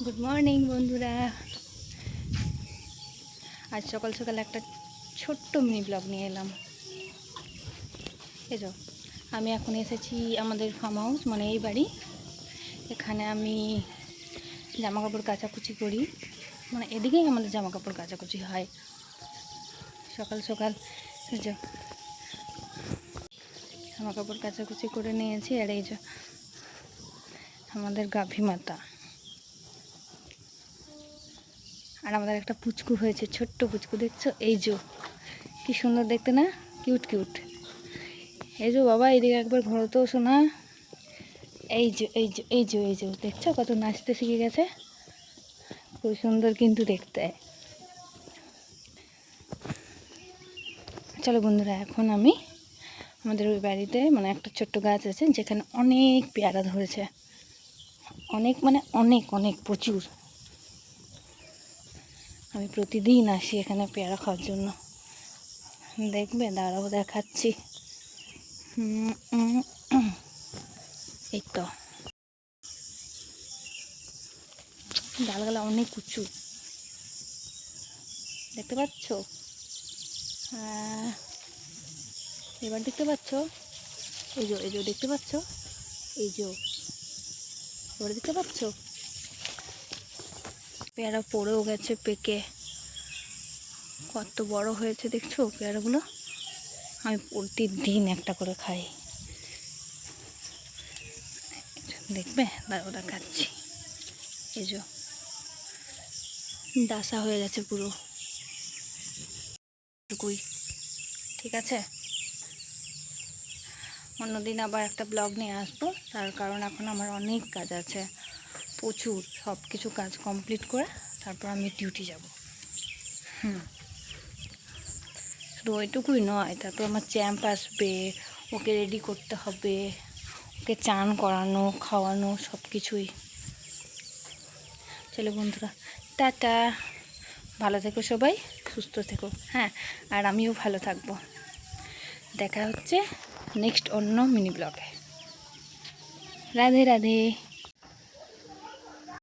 Good morning বন্ধুরা। আজ সকাল সকাল একটা ছোট্ট মিনি ব্লগ নিয়ে এলাম। এসো আমি এখন এসেছি আমাদের ফার্ম হাউস মানে এই বাড়ি। এখানে আমি জামা কাপড় কাচাকুচি করি। মানে এদিকেই আমাদের জামা কাপড় কাচাকুচি হয়। সকাল সকাল যে জামা কাপড় কাচাকুচি করে নিয়েছি। আর এই যে, আমাদের গাভী মাতা। আর আমাদের একটা পুচকু হয়েছে, ছোট্ট পুচকু, দেখছ? এই যে কি সুন্দর দেখতে না? কিউট কিউট এই যে বাবা এইদিকে একবার ঘোরো তো শোনা। এই যে এই যে এই যে এই যে, দেখছ? কত নাচতে শিখে গেছে। খুব সুন্দর কিন্তু দেখতে। চলো বন্ধুরা, এখন আমি আমাদের ওই বাড়িতে মানে একটা ছোট্ট গাছ আছে, যেখানে অনেক পেয়ারা ধরেছে। অনেক মানে অনেক অনেক, প্রচুর। আমি প্রতিদিন আসি এখানে পেয়ারা খাওয়ার জন্য। দেখবে দাঁড়াও দেখাচ্ছি। এই তো। ডালগুলা অনেক উঁচু। দেখতে পাচ্ছ? হ্যাঁ। এবার দেখতে পাচ্ছ? এই যে এই যে, দেখতে পাচ্ছ? এই যে। এবার দেখতে পাচ্ছ? পেয়ারা পড়েও গেছে পেকে। কত বড় হয়েছে দেখছ পেয়ারাগুলো? আমি প্রতিদিন একটা করে খাই। দেখবে? দাঁড়াও খাচ্ছি। এই যে। হয়ে গেছে পুরো। টুকুই ঠিক আছে? অন্যদিন আবার একটা ব্লগ নিয়ে আসব। তার কারণ এখন আমার অনেক কাজ আছে। প্রচুর সব কিছু কাজ কমপ্লিট করে তারপর আমি ডিউটি যাব। হুম। শুধু ওইটুকুই নয়, তারপর আমার চ্যাম্প আসবে, ওকে রেডি করতে হবে, ওকে চান করানো, খাওয়ানো, সব কিছুই। চলো বন্ধুরা, টাটা। ভালো থেকো সবাই, সুস্থ থেকো। হ্যাঁ আর আমিও ভালো থাকব। দেখা হচ্ছে নেক্সট অন্য মিনি ব্লগে রাধে রাধে।